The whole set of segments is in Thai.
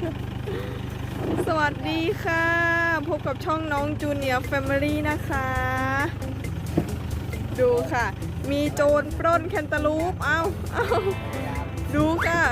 ค่ะสวัสดีค่ะ พบกับช่องน้องจูเนียร์แฟมิลี่นะคะ ดูค่ะ มีโจรปล้นแคนตาลูป เอาเอาดูค่ะ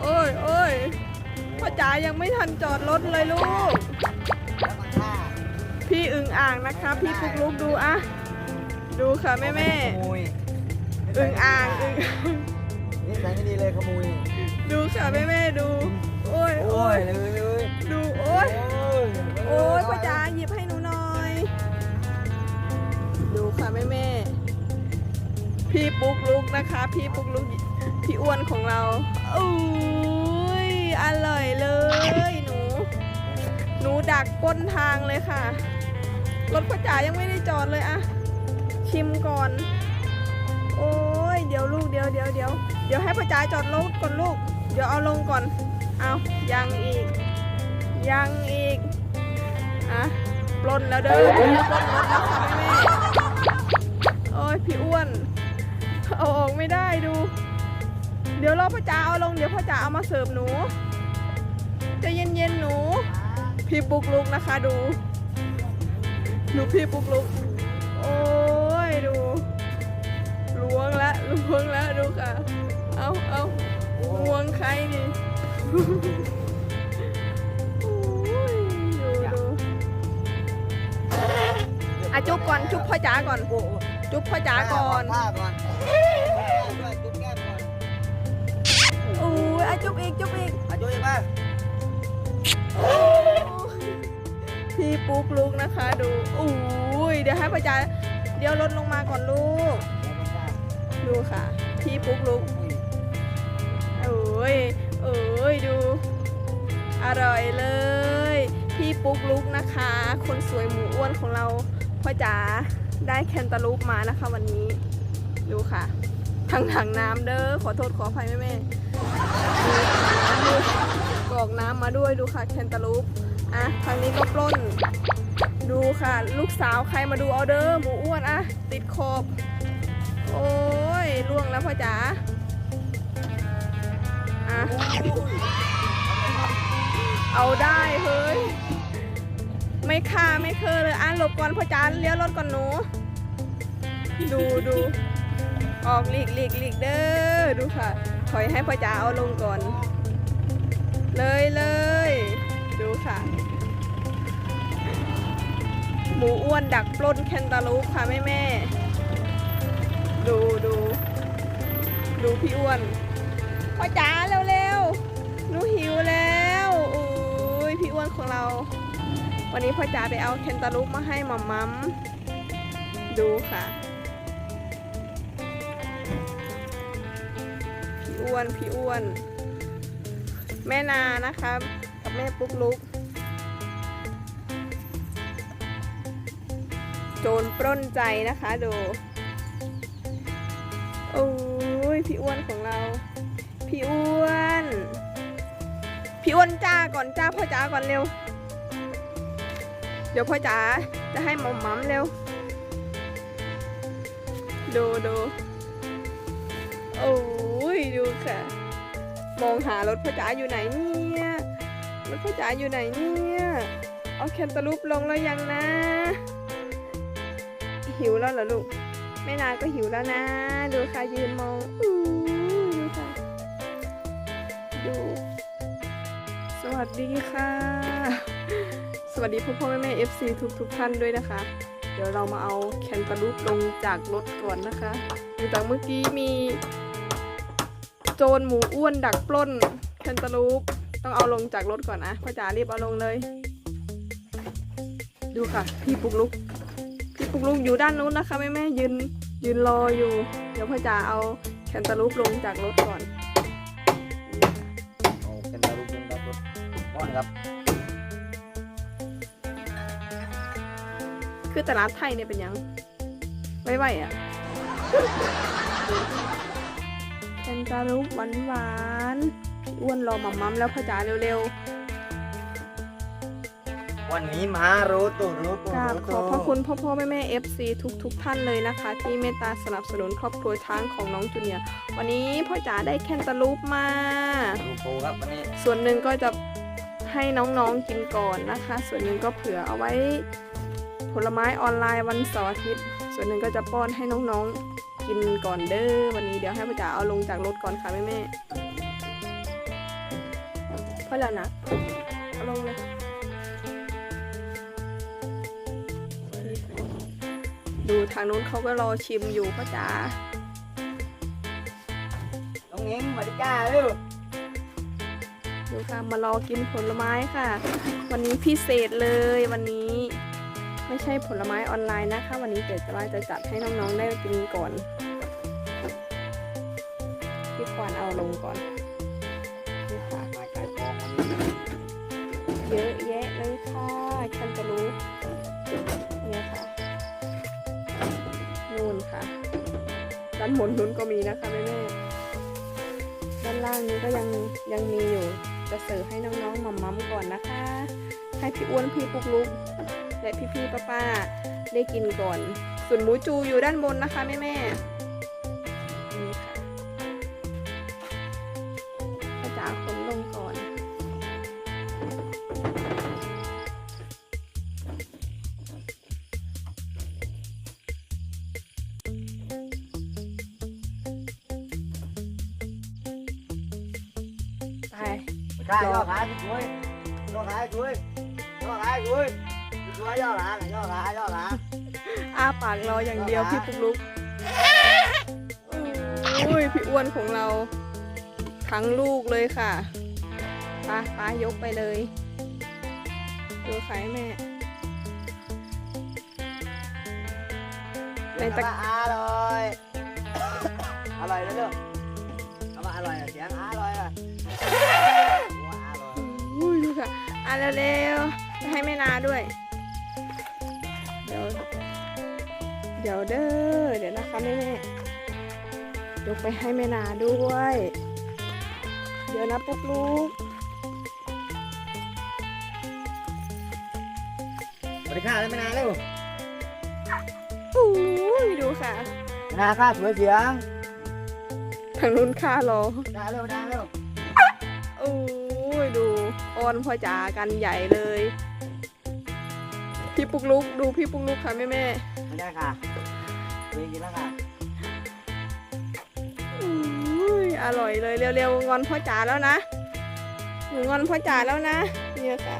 โอ้ยโอ้ยพ่อจ๋ายังไม่ทันจอดรถเลยลูก พี่อึงอ่างนะคะ พี่ปุกลุกดูอะ ดูค่ะแม่แม่ขโมยๆอึงอ่างอึงนี่ใส่ไม่ดีเลยขโมย ดูค่ะแม่แม่ๆดู โอ้ยโอ้โอ้ยยเลยเลยดูโอ้ยยโอ้ยพ่อจ๋าหยิบให้หนูหน่อย ดูค่ะแม่แม่ๆพี่ปุ๊กลุกนะคะ พี่ปุ๊กลุกพี่อ้วนของเราอุ้ยอร่อยเลยหนู หนูดักก้นทางเลยค่ะรถพ่อจ๋ายังไม่ได้จอดเลยอะชิมก่อน โอ้ยเดี๋ยวลูกเดี๋ยวเดี๋ยวเดี๋ยวเดี๋ยวให้พ่อจ๋าจอดรถก่อนลูก เดี๋ยวเอาลงก่อน เอายังอีก ยังอีก อะ ปล้นแล้วเด้อปล้นรถแล้วค่ะแม่โอ้ยพี่อ้วนเอาออกไม่ได้ดู เดี๋ยวรอพ่อจ๋าเอาลง เดี๋ยวพ่อจ๋าเอามาเสิร์ฟหนูจะเย็นๆหนู พี่ปุกลุกนะคะดู ดูพี่ปุกลุก โอ้ยดูล้วงละล้วงละดูค่ะ เอาเอาล้วงใครนี่ อ้ยดูดูอะจุ๊บก่อนจุ๊บพ่อจ๋าก่อนโอ้โหจุ๊บพ่อจ๋าก่อนผ้าก่อนด้วยจุ๊บแก้มก่อนโอ้ยอะจุ๊บอีกจุ๊บอีกอะจุ๊บอีกป่ะพี่ปุ๊กลุกนะคะดูอุ้ยเดี๋ยวให้พ่อจ๋าเดี๋ยวลดลงมาก่อนลูก ดูค่ะ พี่ปุ๊กลุกเอ้ย เอ้ยดู อร่อยเลย พี่ปุ๊กลุกนะคะ คนสวยหมูอ้วนของเราพ่อจ๋าได้แคนตาลูปมานะคะวันนี้ ดูค่ะทั้งถังน้ำเด้อขอโทษขออภัยแม่แม่ดูกรอกน้ำมาด้วยดูค่ะแคนตาลูปอะทางนี้ก็ปล้น ดูค่ะ ลูกสาวใครมาดูเอาเด้อหมูอ้วนอะติดขอบ โอ้ยล่วงแล้วพ่อจ๋า เอาได้เฮ้ย ไม่ค่าไม่เคยเลยอะหลบก่อนพ่อจ๋าเลี้ยวรถก่อนหนู ดูดูออกหลีกหลีกหลีกเด้อดูค่ะถอยให้พ่อจ๋าเอาลงก่อน เลยเลยดูค่ะหมูอ้วนดักปล้นแคนตาลูปค่ะแม่แม่ ดูดูดูพี่อ้วนพ่อจ๋า ของเรา วันนี้พ่อจ๋าไปเอาแคนตาลูปมาให้หม่อมมัมดูค่ะพี่อ้วนพี่อ้วน แม่นานะคะกับแม่ปุ๊กลุกโจรปล้นใจนะคะดูโอ้ยพี่อ้วนของเรา พี่อ้วน พี่อ้วนจ้าก่อนจ้าพ่อจ๋าก่อนเร็ว เดี๋ยวพ่อจ๋าจะให้หมอมมัมเร็ว ดูดูโอ้ยดูค่ะ มองหารถพ่อจ๋าอยู่ไหนเนี่ยรถพ่อจ๋าอยู่ไหนเนี่ยเอาแคนตาลูปลงแล้วยังนะ หิวแล้วเหรอลูกแม่นาก็หิวแล้วนะ ดูค่ะยืนมองอู้ดูค่ะดู วัสดีค่ะ สวัสดีพ่อพ่อแม่แม่เอฟซีทุกทุกท่านด้วยนะคะ เดี๋ยวเรามาเอาแคนตาลูปลงจากรถก่อนนะคะหลังจากเมื่อกี้มี โจรหมูอ้วนดักปล้นแคนตาลูปต้องเอาลงจากรถก่อนนะพ่อจ๋ารีบเอาลงเลย ดูค่ะ พี่ปุกลุกพี่ปุกลุกอยู่ด้านนู้นนะคะแม่แม่ยืนยืนรออยู่ เดี๋ยวพ่อจ๋าเอาแคนตาลูปลงจากรถก่อน ป้อนครับคือตลาดไทยเนี่ยเป็นยังไม่ไหวอะแคนตาลูปหวานหวานๆพี่อ้วนรอหม่ำมัมแล้วพ่อจ๋าเร็วๆ วันนี้มารู้ตัวรู้ตัวกราบรู้ขตัวอบพระคุณพ่อพ่อแม่แม่ FC ทุกทุกๆท่านเลยนะคะ ที่เมตตาสนับสนุนครอบครัวช้างของน้องจูเนียร์วันนี้พ่อจ๋าได้แคนตาลูปมาดูโปครับวันนี้ส่วนหนึ่งก็จะ ให้น้องๆกินก่อนนะคะ ส่วนหนึ่งก็เผื่อเอาไว้ผลไม้ออนไลน์วันเสาร์อาทิตย์ ส่วนหนึ่งก็จะป้อนให้น้องๆกินก่อนเด้อวันนี้เดี๋ยวให้พ่อจ๋าเอาลงจากรถก่อนค่ะแม่แม่ๆพ่อแล้วนะเอาลงเลยดูทางนู้นเขาก็รอชิมอยู่พ่อจ๋าน้องเง้งมาดิจ้าเร็ว ดูค่ะมารอกินผลไม้ค่ะ วันนี้พิเศษเลยวันนี้ไม่ใช่ผลไม้ออนไลน์นะคะ วันนี้เดี๋ยวจะว่าจะจัดให้น้องๆได้กินก่อนพี่ควานเอาลงก่อนนี่ค่ะมาไก่ทองวันเยอะแยะเลยค่ะแคนตาลูปเนี่ยค่ะนู่นค่ะ ด้านบนนู้นก็มีนะคะแม่ๆด้านล่างนี้ก็ยังยังมีอยู่ จะเสิร์ฟให้น้องๆมัมมัมก่อนนะคะ ให้พี่อ้วนพี่ปุกลุกและพี่ๆป้าๆได้กินก่อน ส่วนหมูจูอยู่ด้านบนนะคะแม่ๆ ข้าย่อขาช่วยย่อขาช่วยย่อขาช่วยช่วยย่อขาย่อขาย่อขาอ้าปากรออย่างเดียวพี่ปุ๊กลุกอุ้ยพี่อ้วนของเราทั้งลูกเลยค่ะป้าป้ายกไปเลยดูใครแม่ในตะอร่อยอร่อยนะเด้อเอามาอร่อยเสียงอร่อยอะ อะเร็วๆจะให้แม่นาด้วย เดี๋ยว เดี๋ยวเด้อ เดี๋ยวนะคะแม่แม่ยกไปให้แม่นาด้วย เดี๋ยวนะปุ๊กลุกสวัสดีค่ะเลยไม่นานเร็วอุ้ยดูค่ะนาข้าสวยเสียงทางนู้นค่ารอ นาเร็วนาเร็วอุ้ยดู ออนพ่อจ๋ากันใหญ่เลย พี่ปุ๊กลุกดูพี่ปุ๊กลุกค่ะแม่แม่ไม่ได้ค่ะคุยกินแล้วค่ะอุ้ยอร่อยเลยเร็วๆงอนพ่อจ๋าแล้วนะหนูงอนพ่อจ๋าแล้วนะเนี่ยค่ะ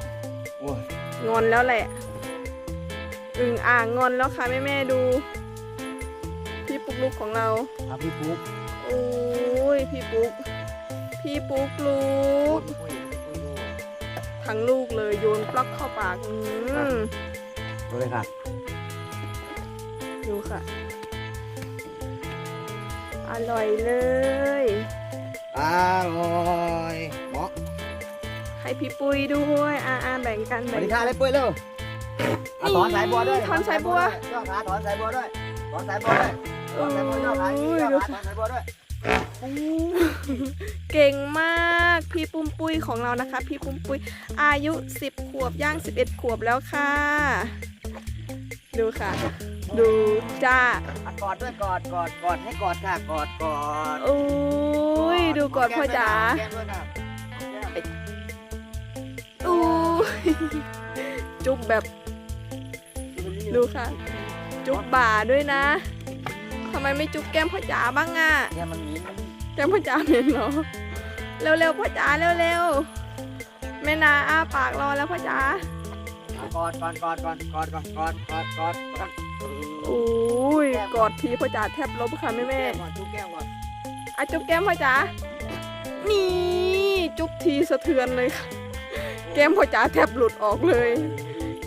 โอ้ยงอนแล้วแหละอึ่งอ่างงอนแล้วค่ะแม่แม่ๆดู พี่ปุ๊กลุกของเราเอาพี่ปุ๊กโอ้ยพี่ปุ๊กพี่ปุ๊กลุคุกยคุยคุยดู ทั้งลูกเลยโยนปลั๊กเข้าปากอืมดูเลยค่ะดูค่ะ อร่อยเลย อร่อยเหมาะให้พี่ปุ้ยด้วยอ่าอ่าแบ่งกันสแบ่วัสงดีค่ะเลยปุ้ยเร็วเอาถอนสายบัวด้วยถอนสายบัว ย่อขาถอนสายบัวด้วยถอนสายบัวด้วยถอนสายบัวย่อขาย่อขาถอนสายบัวด้วยอู้ เก่งมากพี่ปุ้มปุ้ยของเรานะคะ พี่ปุ้มปุ้ยอายุ 10 ขวบย่าง 11 ขวบแล้วค่ะ ดูค่ะ ดูจ้าอะกอดด้วยกอดกอดกอดให้กอดค่ะกอดกอดโอ้ยดูก่อนพ่อจ๋าแก้มด้วยค่ะแก้มอู้ยจุ๊บแบบ ดูค่ะ จุ๊บบ่าด้วยนะ ทำไมไม่จุ๊บแก้มพ่อจ๋าบ้างอะแก้มมันหนีมันแก้มพ่อจ๋าเหม็นเหรอเร็วๆพ่อจ๋าเร็วๆแม่นาอ้าปากรอแล้วพ่อจ๋าอะกอดกอดกอดกอดกอดกอดกอดกอดกอดกอดอุ้ยกอดทีพ่อจ๋าแทบล้มค่ะแม่แม่ก่อนจุ๊บแก้มก่อนๆอะจุ๊บแก้มพ่อจ๋านี่จุ๊บทีสะเทือนเลยค่ะแก้มพ่อจ๋าแทบหลุดออกเลย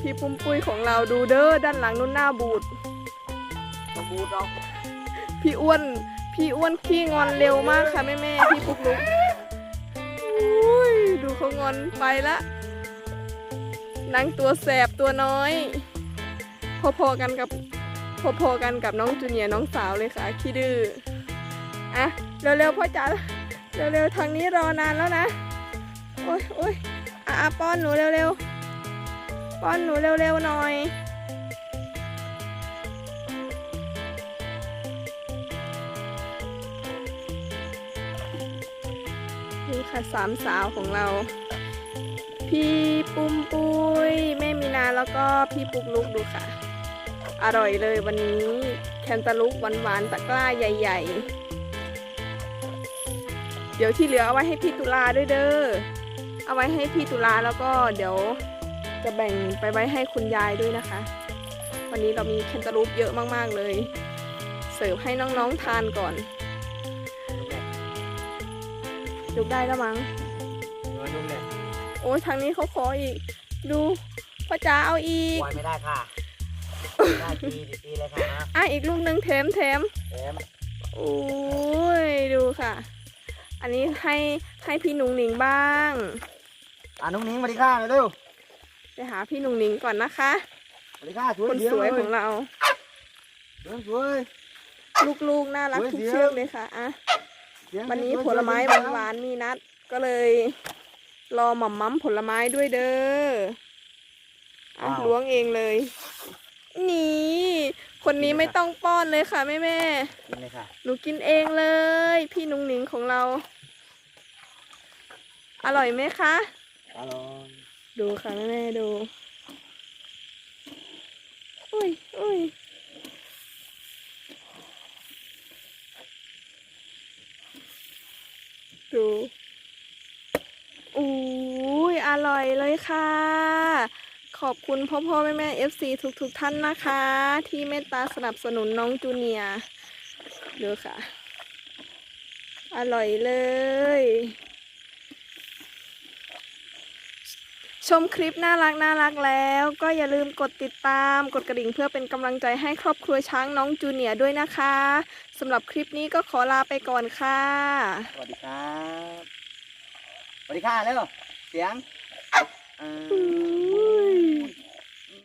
พี่ปุ้มปุ้ยของเราดูเด้อด้านหลังนู้นหน้าบูดสบู่ดอก พี่อ้วน พี่อ้วนขี้งอนเร็วมากค่ะแม่แม่พี่ปุ๊กลุกอุ้ยดูเขางอนไปละนางตัวแสบตัวน้อย พอๆกันกับพอๆกันกับน้องจูเนียร์น้องสาวเลยค่ะขี้ดื้ออะเร็วๆพ่อจ๋าเร็วๆทางนี้รอนานแล้วนะโอ้ยโอ้ยอะอะป้อนหนูเร็วๆป้อนหนูเร็วๆหน่อย ค่ะสามสาวของเรา พี่ปุ้มปุ้ยแม่มีนาแล้วก็พี่ปุ๊กลุกดูค่ะ อร่อยเลยวันนี้แคนตาลูปหวานๆตะกร้าใหญ่ ๆ เดี๋ยวที่เหลือเอาไว้ให้พี่ตุลาด้วยเด้อเอาไว้ให้พี่ตุลาแล้วก็เดี๋ยวจะแบ่งไปไว้ให้คุณยายด้วยนะคะ วันนี้เรามีแคนตาลูปเยอะมากๆเลย เสิร์ฟให้น้องๆทานก่อน ยกได้แล้วมั้งเงินนุ่มเนี่ยโอ้ยทางนี้เขาขออีก ดูพ่อจ๋าเอาอีกปล่อยไม่ได้ค่ะได้ตีตีเลยค่ะนะอะอีกลูกหนึ่งเทมเทมเต็มโอ้ยดูค่ะ อันนี้ให้ให้พี่หนุ่งหนิงบ้างอะน้องนิ้งมาดิค่ะเร็วไปหาพี่หนุ่งหนิงก่อนนะคะมาดิค่ะสวยคนเดียวสวยเลของเราสวยสวยลูกๆน่ารักสวยทุกเดี๋ยวเชือกเลยค่ะอะเสียง วันนี้สวยผลไม้สวยหวานๆมีนัด ก็เลย รอหม่อมมัมผลไม้ด้วยเด้ออะล้วงเองเลย นี่ คนนี้ไม่ต้องป้อนเลยค่ะแม่แม่กินเลยค่ะๆหนูกินเองเลย พี่หนุ่งหนิงของเรา อร่อยไหมคะ อร่อยดูค่ะแม่แม่ๆดู อุ้ยอุ้ยดูอุ้ยอร่อยเลย ค่ะ ขอบคุณพ่อพ่อแม่แม่เอฟซีทุกทุกๆท่านนะคะ ที่เมตตาสนับสนุนน้องจูเนียร์ดูค่ะ อร่อยเลย ชมคลิปน่ารักน่ารักแล้ว ก็อย่าลืมกดติดตามกดกระดิ่งเพื่อเป็นกำลังใจให้ครอบครัวช้างน้องจูเนียด้วยนะคะสำหรับคลิปนี้ก็ขอลาไปก่อนค่ะ สวัสดีครับ สวัสดีค่ะเร็วเสียง 嗯。